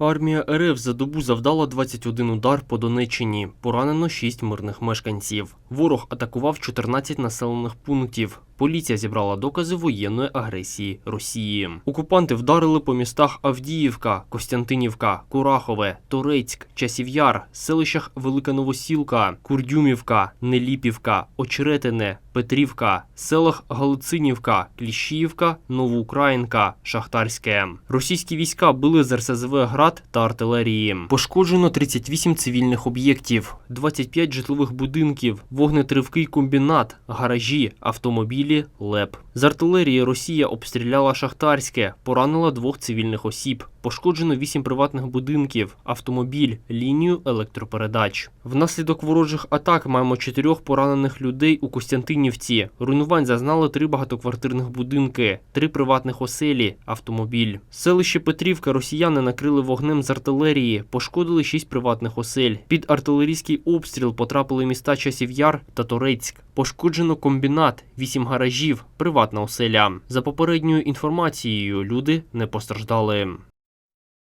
Армія РФ за добу завдала 21 удар по Донеччині. Поранено 6 мирних мешканців. Ворог атакував 14 населених пунктів. Поліція зібрала докази воєнної агресії Росії. Окупанти вдарили по містах Авдіївка, Костянтинівка, Курахове, Торецьк, Часів'яр, селищах Велика Новосілка, Курдюмівка, Неліпівка, Очеретине, Петрівка, селах Галицинівка, Кліщіївка, Новоукраїнка, Шахтарське. Російські війська били з РСЗВ град та артилерії. Пошкоджено 38 цивільних об'єктів, 25 житлових будинків, вогнетривкий комбінат, гаражі, автомобілі, ЛЕП. З артилерії Росія обстріляла Шахтарське, поранила двох цивільних осіб. Пошкоджено 8 приватних будинків, автомобіль, лінію електропередач. Внаслідок ворожих атак маємо чотирьох поранених людей у Костянтинівці. Руйнувань зазнали три багатоквартирних будинки, три приватних оселі, автомобіль. Селище Петрівка росіяни накрили вогнем з артилерії, пошкодили шість приватних осель. Під артилерійський обстріл потрапили міста Часів'яр та Торецьк. Пошкоджено комбінат, вісім гаражів, приватна оселя. За попередньою інформацією, люди не постраждали.